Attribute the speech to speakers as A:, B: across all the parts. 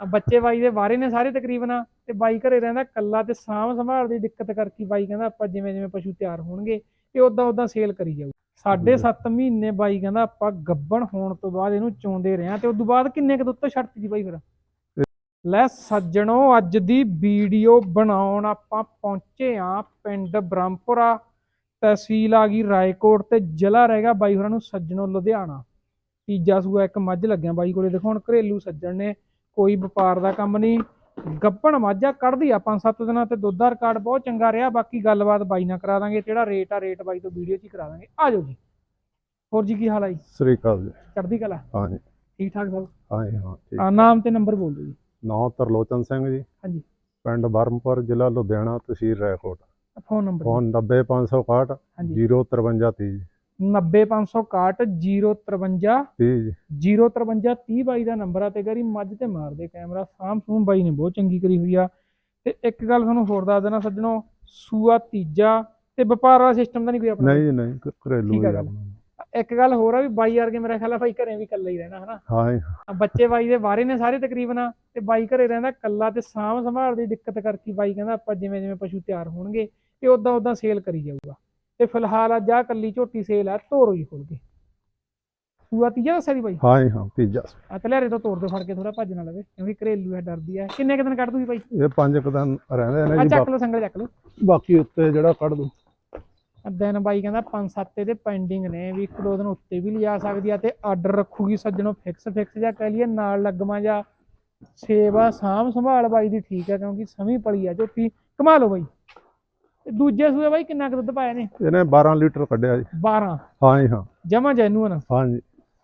A: ਬੱਚੇ ਬਾਈ ਦੇ ਬਾਰੇ ਨੇ ਸਾਰੇ ਤਕਰੀਬਨ ਤੇ ਬਾਈ ਘਰੇ ਰਹਿੰਦਾ ਕੱਲਾ ਤੇ ਸਾਂਭ ਸੰਭਾਲ ਦੀ ਦਿੱਕਤ ਕਰਕੇ ਬਾਈ ਕਹਿੰਦਾ ਆਪਾਂ ਜਿਵੇਂ ਜਿਵੇਂ ਪਸ਼ੂ ਤਿਆਰ ਹੋਣਗੇ ਤੇ ਉਦਾਂ ਉਦਾਂ ਸੇਲ ਕਰੀ ਜਾਊ। ਸਾਢੇ ਸੱਤ ਮਹੀਨੇ ਬਾਈ ਕਹਿੰਦਾ ਆਪਾਂ ਗੱਬਣ ਹੋਣ ਤੋਂ ਬਾਅਦ ਇਹਨੂੰ ਚੋਂਦੇ ਰਹੇ ਆ ਤੇ ਉਸ ਤੋਂ ਬਾਅਦ ਕਿੰਨੇ ਕੁ ਦੁੱਧ ਤੋਂ ਛੱਡਤੀ ਜੀ ਬਾਈ ਫਿਰ? ਲੈ ਸੱਜਣੋ ਅੱਜ ਦੀ ਵੀਡੀਓ ਬਣਾਉਣ ਆਪਾਂ ਪਹੁੰਚੇ ਆ ਪਿੰਡ ਬ੍ਰਹਮਪੁਰਾ ਤਹਿਸੀਲ ਆ ਗਈ ਰਾਏਕੋਟ ਤੇ ਜ਼ਿਲ੍ਹਾ ਰਹੇਗਾ ਬਾਈ ਹੋਰਾਂ ਨੂੰ ਸੱਜਣੋ ਲੁਧਿਆਣਾ। ਤੀਜਾ ਸੂਆ ਇੱਕ ਮੱਝ ਲੱਗਿਆ ਬਾਈ ਕੋਲੇ ਦੇਖੋ ਹੁਣ ਘਰੇਲੂ ਸੱਜਣ ਨੇ ਕੋਈ ਵਪਾਰ ਦਾ ਕੰਮ ਨਹੀਂ। ਗੱਪਣ ਮਾਝਾ ਕੱਢਦੀ ਆ ਪੰਜ ਸੱਤ ਦਿਨਾਂ ਤੇ ਦੁੱਧ ਦਾ ਰਿਕਾਰਡ ਬਹੁਤ ਚੰਗਾ ਰਿਹਾ। ਬਾਕੀ ਗੱਲਬਾਤ ਬਾਈ ਨਾਲ ਕਰਾ ਦਾਂਗੇ ਜਿਹੜਾ ਰੇਟ ਆ ਰੇਟ ਬਾਈ ਤੋਂ ਵੀਡੀਓ 'ਚ ਹੀ ਕਰਾ ਦਾਂਗੇ। ਆ ਜਾਓ ਜੀ। ਹੋਰ ਜੀ ਕੀ ਹਾਲ ਆ ਜੀ?
B: ਸ੍ਰੀ ਅਕਾਲ ਜੀ।
A: ਚੜ੍ਹਦੀ ਕਲਾ?
B: ਹਾਂਜੀ।
A: ਠੀਕ ਠਾਕ ਸਭ?
B: ਹਾਂਜੀ ਹਾਂ ਠੀਕ।
A: ਆ ਨਾਮ ਤੇ ਨੰਬਰ ਬੋਲ ਦਿਓ ਜੀ।
B: ਨਾਂ ਤਰਲੋਚਨ ਸਿੰਘ ਜੀ।
A: ਹਾਂਜੀ।
B: ਪਿੰਡ ਬਰਮਪੁਰ ਜ਼ਿਲ੍ਹਾ ਲੁਧਿਆਣਾ ਤਹਿਸੀਲ ਰਾਏਕੋਟ
A: ਫੋਨ ਨੰਬਰ
B: ਫੋਨ 90561
A: ਹਾਂਜੀ।
B: 05330
A: 90561 053
B: 30 ਜੀ।
A: 05330 ਬਾਈ ਦਾ ਨੰਬਰ ਆ ਤੇ ਗਰੀ ਮੱਝ ਤੇ ਮਾਰਦੇ ਕੈਮਰਾ ਸਾਮ ਸੂਮ ਬਾਈ ਨੇ ਬਹੁਤ ਚੰਗੀ ਕਰੀ ਹੋਈ ਆ। ਤੇ ਇੱਕ ਗੱਲ ਤੁਹਾਨੂੰ ਹੋਰ ਦੱਸ ਦੇਣਾ ਸੱਜਣੋ ਸੂਆ ਤੀਜਾ ਤੇ ਵਪਾਰ ਵਾਲਾ ਸਿਸਟਮ ਤਾਂ ਨਹੀਂ ਕੋਈ ਆਪਣਾ?
B: ਨਹੀਂ ਨਹੀਂ ਘਰੇਲੂ ਹੀ। ਆਪਣਾ।
A: ਇੱਕ ਗੱਲ ਹੋਰ ਆ ਵੀ ਬਾਈ ਵਰਗੇ ਮੇਰਾ ਖਿਆਲ ਆ ਬਾਈ ਘਰੇ ਵੀ ਇਕੱਲਾ ਹੀ ਰਹਿਣਾ ਹਨਾ?
B: ਹਾਂ
A: ਬੱਚੇ ਬਾਈ ਦੇ ਬਾਰੇ ਨੇ ਸਾਰੇ ਤਕਰੀਬਨ ਤੇ ਬਾਈ ਘਰੇ ਰਹਿੰਦਾ ਕੱਲਾ ਤੇ ਸਾਂਭ ਸੰਭਾਲ ਦੀ ਦਿੱਕਤ ਕਰਕੇ ਬਾਈ ਕਹਿੰਦਾ ਆਪਾਂ ਜਿਵੇਂ ਜਿਵੇਂ ਪਸ਼ੂ ਤਿਆਰ ਹੋਣਗੇ ਤੇ ਉਦਾਂ ਉਦਾਂ ਸੇਲ ਕਰੀ ਜਾਊਗਾ। ਤੇ ਫਿਲਹਾਲ ਅੱਜ ਆਹ ਕੱਲੀ ਝੋਟੀ ਸੇਲ ਆ ਤੋਰੋ ਹੀ ਖੋਲ ਕੇ। ਸੂਆ ਤੀਜਾ ਦੱਸਿਆ ਦੀ ਬਾਈ?
B: ਹਾਂ ਜੀ, ਹਾਂ ਤੀਜਾ।
A: ਆ ਤਲਿਆਰੇ ਤੋਂ ਤੋੜ ਦੇ ਫੜ ਕੇ ਥੋੜਾ ਭੱਜ ਨਾ ਲਵੇ ਕਿਉਂਕਿ ਘਰੇਲੂ ਹੈ ਡਰਦੀ ਹੈ ਕਿੰਨੇ ਕੁ ਦਿਨ ਕੱਢ ਦੂਗੀ ਬਾਈ?
B: ਇਹ ਪੰਜ ਕੁ ਦਿਨ ਰਹਿੰਦੇ
A: ਆ
B: ਨੇ ਜੀ
A: ਚੱਕ ਲਓ ਸੰਗਲ ਚੱਕ ਲਓ।
B: ਬਾਕੀ- ਉੱਤੇ ਜਿਹੜਾ ਕੱਢ ਦੋ
A: ਆ ਦਿਨ ਬਾਈ ਕਹਿੰਦਾ ਪੰਜ ਸੱਤ ਇਹਦੇ ਪੈਂਡਿੰਗ ਨੇ ਵੀ ਇੱਕ ਦੋ ਦਿਨ ਉੱਤੇ ਵੀ ਲਿਜਾ ਸਕਦੀ ਆ ਤੇ ਆਰਡਰ ਰੱਖੂਗੀ ਸੱਜਣੋ ਫਿਕਸ ਫਿਕਸ ਜਾਂ ਕਹਿ ਲਈਏ ਨਾਲ ਲੱਗਵਾ ਜਾਂ ਸੇਵਾ ਸਾਂਭ ਸੰਭਾਲ ਬਾਈ ਦੀ ਠੀਕ ਹੈ ਕਿਉਂਕਿ ਸਮੀ ਪਲੀ ਆ ਝੋਟੀ। ਕਮਾ ਲਓ ਬਾਈ। ਤੇ ਦੂਜੇ ਸੂਏ ਬਾਈ ਕਿੰਨਾ ਕੁ ਦੁੱਧ ਪਾਇਆ ਨੇ?
B: ਇਹਨੇ 12 ਲੀਟਰ ਕੱਢਿਆ ਜੀ।
A: 12
B: ਹਾਂ ਜੀ ਹਾਂ।
A: ਜਮਾ ਜੈਨੂਨ
B: ਹਾਂ ਜੀ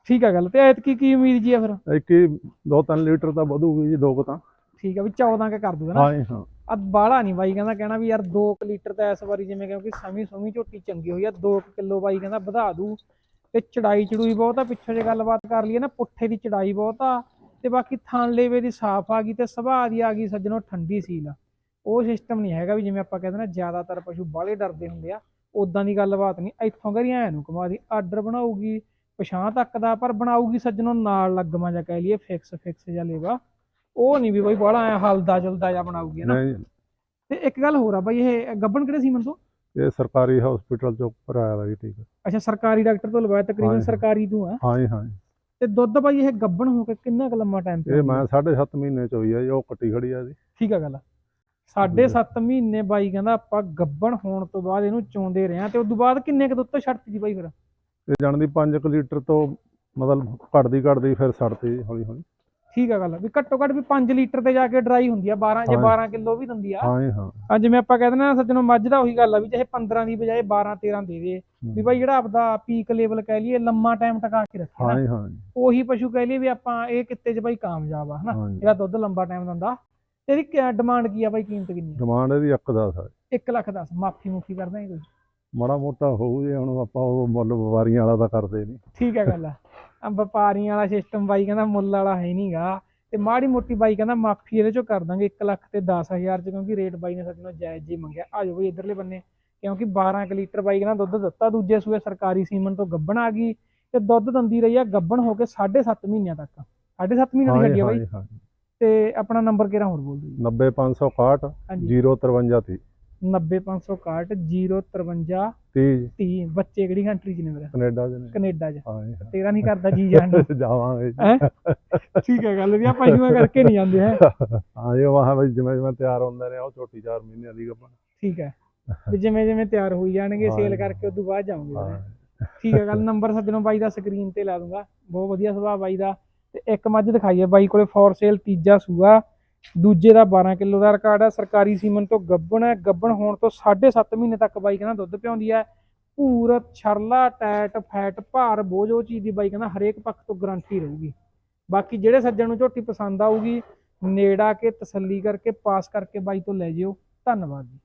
A: ਠੀਕ ਆ ਗੱਲ। ਤੇ ਐਤਕੀ ਕੀ ਉਮੀਦ ਜੀ ਆ ਫਿਰ?
B: ਇੱਕ ਹੀ 2-3 ਲੀਟਰ ਤਾਂ ਵਧੂਗੀ ਜੀ ਦੋ ਕੁ ਤਾਂ।
A: ਠੀਕ ਆ ਵੀ 14 ਕ ਕਰ ਦੂਗਾ ਨਾ।
B: ਹਾਂ ਜੀ ਹਾਂ।
A: ਆ ਬਾਲਾ ਨਹੀਂ ਬਾਈ ਕਹਿੰਦਾ ਕਹਿਣਾ ਵੀ ਯਾਰ 2 ਲੀਟਰ ਤਾਂ ਇਸ ਵਾਰੀ ਜਿਵੇਂ ਕਿਉਂਕਿ ਸਮੀ ਸੁਮੀ ਝੋਟੀ ਚੰਗੀ ਹੋਈ ਆ 2 ਕਿਲੋ ਬਾਈ ਕਹਿੰਦਾ ਵਧਾ ਦੂ। ਤੇ ਚੜਾਈ ਚੜੂਈ ਬਹੁਤ ਆ ਪਿੱਛੇ ਜੇ ਗੱਲਬਾਤ ਕਰ ਲਈਏ ਨਾ ਪੁੱਠੇ ਦੀ ਚੜਾਈ ਬਹੁਤ ਆ। ਤੇ ਬਾਕੀ ਥਣ ਲੇਵੇ ਦੀ ਸਾਫ਼ ਆ ਗਈ ਤੇ ਸੁਭਾਅ ਦੀ ਆ ਗਈ ਸੱਜਣੋ ਠੰਡੀ ਸੀਲ। ਆ ਉਹ ਸਿਸਟਮ ਨਹੀਂ ਹੈਗਾ ਵੀ ਜਿਵੇਂ ਆਪਾਂ ਕਹਿੰਦੇ ਨਾ ਜ਼ਿਆਦਾਤਰ ਪਸ਼ੂ ਬਾਹਲੇ ਡਰਦੇ ਹੁੰਦੇ ਆ ਉਦਾਂ ਦੀ ਗੱਲਬਾਤ ਨਹੀਂ ਇੱਥੋਂ ਕਰੀ ਐ ਨੂੰ ਕਮਾ ਦੀ ਆਰਡਰ ਬਣਾਊਗੀ ਪਛਾਂ ਤੱਕ ਦਾ ਪਰ ਬਣਾਊਗੀ ਸੱਜਣੋ ਨਾਲ ਲੱਗਮਾ ਜਾਂ ਕਹਿ ਲਈਏ ਫਿਕਸ ਫਿਕਸ ਜਾਂ ਲੇਵਾ। ਉਹ ਨਹੀਂ ਵੀ ਬਈ ਬੜਾ ਐ ਹਲਦਾ ਜੁਲਦਾ ਜਾਂ ਬਣਾਊਗੀ ਨਾ? ਤੇ ਇੱਕ ਗੱਲ ਹੋਰ ਆ ਬਾਈ ਇਹ ਗੱਬਣ ਕਿਹੜੇ ਸੀਮਨ ਤੋਂ?
B: ਇਹ ਸਰਕਾਰੀ ਹਸਪੀਟਲ ਚੋਂ ਉੱਪਰ ਆਇਆ ਵਾ ਜੀ ਠੀਕ ਹੈ
A: ਅੱਛਾ ਸਰਕਾਰੀ ਡਾਕਟਰ ਤੋਂ ਲਵਾਇਆ ਤਕਰੀਬਨ। ਸਰਕਾਰੀ ਤੋਂ ਆ।
B: ਹਾਂ ਜੀ ਹਾਂ।
A: ਤੇ ਦੁੱਧ ਬਾਈ ਇਹ ਗੱਬਣ ਹੋ ਕੇ ਕਿੰਨਾ ਕੁ ਲੰਮਾ ਟਾਈਮ
B: ਇਹ ਮੈਂ 7.5 ਮਹੀਨੇ ਚ ਹੋਈ ਆ ਜੀ ਉਹ ਕੱਟੀ ਖੜੀ ਆ ਜੀ।
A: ਠੀਕ ਆ ਗੱਲ ਸਾਢੇ ਸੱਤ ਮਹੀਨੇ ਬਾਈ ਕਹਿੰਦਾ ਆਪਾਂ ਗੱਬਣ ਹੋਣ ਤੋਂ ਬਾਅਦ ਇਹਨੂੰ ਚੋਂਦੇ ਰਹੇ ਆ ਤੇ ਉਸ ਤੋਂ ਬਾਅਦ ਕਿੰਨੇ ਕੁ ਦੁੱਧ ਤੋਂ ਛੱਡਤੀ ਜੀ ਬਾਈ ਫਿਰ?
B: ਇਹ ਜਾਣਦੀ 5 ਲੀਟਰ ਤੋਂ ਮਤਲਬ ਘਟਦੀ ਘਟਦੀ ਫਿਰ ਸੜਦੀ ਹੌਲੀ ਹੌਲੀ।
A: ਠੀਕ ਆ ਗੱਲ ਵੀ ਘੱਟੋ ਘੱਟ ਵੀ 5 ਲੀਟਰ ਤੇ ਜਾ ਕੇ ਡਰਾਈ ਹੁੰਦੀ ਆ 12 ਜੇ
B: ਹਾਂ।
A: 12 ਕਿਲੋ ਵੀ ਦਿੰਦੀ ਆ।
B: ਹਾਂ ਹਾਂ।
A: ਆ ਜਿਵੇਂ ਆਪਾਂ ਕਹਿੰਦੇ ਨਾ ਸੱਜਣੋ ਮੱਝ ਦਾ ਉਹੀ ਗੱਲ ਆ ਵੀ ਚਾਹੇ 15 ਦੀ ਬਜਾਏ 12 13 ਦੇ ਦੇ ਵੀ ਬਾਈ ਜਿਹੜਾ ਆਪਦਾ ਪੀਕ ਲੈਵਲ ਕਹਿ ਲਈਏ ਲੰਮਾ ਟਾਈਮ ਟਕਾ ਕੇ ਰੱਖੇ
B: ਹਾਂ
A: ਨਾ
B: ਹਾਂ
A: ਉਹੀ ਪਸ਼ੂ ਕਹਿ ਲਈਏ ਵੀ ਆਪਾਂ ਇਹ ਕਿੱਤੇ 'ਚ ਬਾਈ ਕਾਮਯਾਬ ਆ ਹਨਾ?
B: ਹਾਂ
A: ਜਿਹੜਾ ਦੁੱਧ ਲੰਬਾ ਟਾਈਮ ਦਿੰਦਾ। ਤੇ ਇਹਦੀ ਕਿਆ ਡਿਮਾਂਡ ਕੀ ਆ ਬਾਈ ਕੀਮਤ ਕਿੰਨੀ ਆ?
B: ਡਿਮਾਂਡ ਇਹਦੀ ਇੱਕ ਦਾ ਸਾ
A: 1 ਲੱਖ 10 ਮਾਫੀ ਮੁਫੀ ਕਰਦਾ ਹੈ ਕੋਈ?
B: ਮਾੜਾ ਮੋਟਾ ਹੋਊ ਜੇ ਹੁਣ ਆਪਾਂ ਉਹ ਮੁੱਲ ਵਪਾਰੀਆਂ ਵਾਲਾ ਤਾਂ ਕਰਦੇ ਨਹੀਂ
A: ਠੀਕ ਹੈ ਗੱਲ ਆ। ਵਪਾਰੀਆਂ ਵਾਲਾ ਸਿਸਟਮ ਬਾਈ ਕਹਿੰਦਾ ਮੁੱਲ ਵਾਲਾ ਹੈ ਨਹੀਂਗਾ ਤੇ ਮਾੜੀ ਮੋਟੀ ਬਾਈ ਕਹਿੰਦਾ ਮਾਫੀ ਇਹਦੇ ਚੋਂ ਕਰ ਦਾਂਗੇ 1 ਲੱਖ ਤੇ 10000 ਚ ਕਿਉਂਕਿ ਰੇਟ ਬਾਈ ਨੇ ਸਾਡੇ ਨਾਲ ਜਾਇਜ਼ ਜੀ ਮੰਗਿਆ। ਆ ਜਾਓ ਬਈ ਇਧਰਲੇ ਬੰਨੇ ਕਿਉਂਕਿ 12 ਕੁ ਲੀਟਰ ਬਾਈ ਕਹਿੰਦਾ ਦੁੱਧ ਦਿੱਤਾ ਦੂਜੇ ਸੂਏ ਸਰਕਾਰੀ ਸੀਮਨ ਤੋਂ ਗੱਬਣ ਆ ਗਈ। ਤੇ ਦੁੱਧ ਦਿੰਦੀ ਰਹੀ ਆ ਗੱਬਣ ਹੋ ਕੇ 7.5 ਮਹੀਨਿਆਂ ਤੱਕ। 7.5 ਮਹੀਨਿਆਂ ਦੀ
B: ਹਾਂ ਜੀ
A: ਆ
B: ਹਾਂ
A: ਬਾਈ
B: ਹਾਂ।
A: ਤੇ ਆਪਣਾ ਨੰਬਰ ਕਿਹੜਾ ਹੋਰ ਬੋਲ ਦਿਓ
B: 90561
A: ਹਾਂਜੀ।
B: 053 30
A: 90561 053
B: 30
A: 30 ਬੱਚੇ ਕਿਹੜੀ ਕੰਟਰੀ ਚ ਨੇ ਮੇਰਾ
B: ਕੈਨੇਡਾ ਦੇ ਨੇ।
A: ਕੈਨੇਡਾ ਚ।
B: ਹਾਂ।
A: ਤੇਰਾ ਨਹੀਂ ਕਰਦਾ ਜੀ ਜਾਣ ਨੂੰ
B: ਜਾਵਾਂਗੇ?
A: ਠੀਕ ਹੈ ਗੱਲ ਵੀ ਆਪਾਂ ਜਿਵੇਂ ਕਰਕੇ ਨਹੀਂ ਜਾਂਦੇ ਹੈ?
B: ਹਾਂ ਜੀ ਵਾਹ ਬਈ ਜਿਵੇਂ ਜਿਵੇਂ ਤਿਆਰ ਹੁੰਦੇ ਨੇ ਉਹ ਛੋਟੀ 4 ਮਹੀਨਿਆਂ ਦੀ ਗੱਭਣ
A: ਠੀਕ ਹੈ। ਵੀ ਜਿਵੇਂ ਜਿਵੇਂ ਤਿਆਰ ਹੋਈ ਜਾਣਗੇ ਸੇਲ। ਕਰਕੇ ਉਦੋਂ ਬਾਅਦ ਜਾਵਾਂਗੇ। ਠੀਕ ਹੈ ਗੱਲ ਨੰਬਰ ਸੱਜਣੋਂ ਬਾਈ ਦਾ ਸਕਰੀਨ ਤੇ ਲਾ ਦੂੰਗਾ। ਬਹੁਤ ਵਧੀਆ ਸੁਭਾਅ ਬਾਈ ਦਾ। ਤੇ ਇੱਕ ਮੱਝ ਦਿਖਾਈ ਹੈ ਬਾਈ ਕੋਲੇ ਫੋਰ ਸੇਲ ਤੀਜਾ ਸੂਆ, ਦੂਜੇ ਦਾ 12 ਕਿਲੋ ਦਾ ਰਿਕਾਰਡ ਹੈ ਸਰਕਾਰੀ ਸੀਮਨ ਤੋਂ ਗੱਬਣ ਹੈ ਗੱਬਣ ਹੋਣ ਤੋਂ 7.5 ਮਹੀਨੇ ਤੱਕ ਬਾਈ ਕਹਿੰਦਾ ਦੁੱਧ ਪਿਆਉਂਦੀ ਹੈ ਪੂਰ ਛਰਲਾ, ਟੈਟ, ਫੈਟ, ਭਾਰ, ਬੋਝ, ਉਹ ਚੀਜ਼ ਦੀ ਬਾਈ ਕਹਿੰਦਾ ਹਰੇਕ ਪੱਖ ਤੋਂ ਗਾਰੰਟੀ ਰਹੂਗੀ। ਬਾਕੀ ਜਿਹੜੇ ਸੱਜਣ ਨੂੰ ਝੋਟੀ ਪਸੰਦ ਆਊਗੀ, ਨੇੜਾ ਕੇ ਤਸੱਲੀ ਕਰਕੇ, ਪਾਸ ਕਰਕੇ ਬਾਈ ਤੋਂ ਲੈ ਜਿਓ। ਧੰਨਵਾਦ ਜੀ।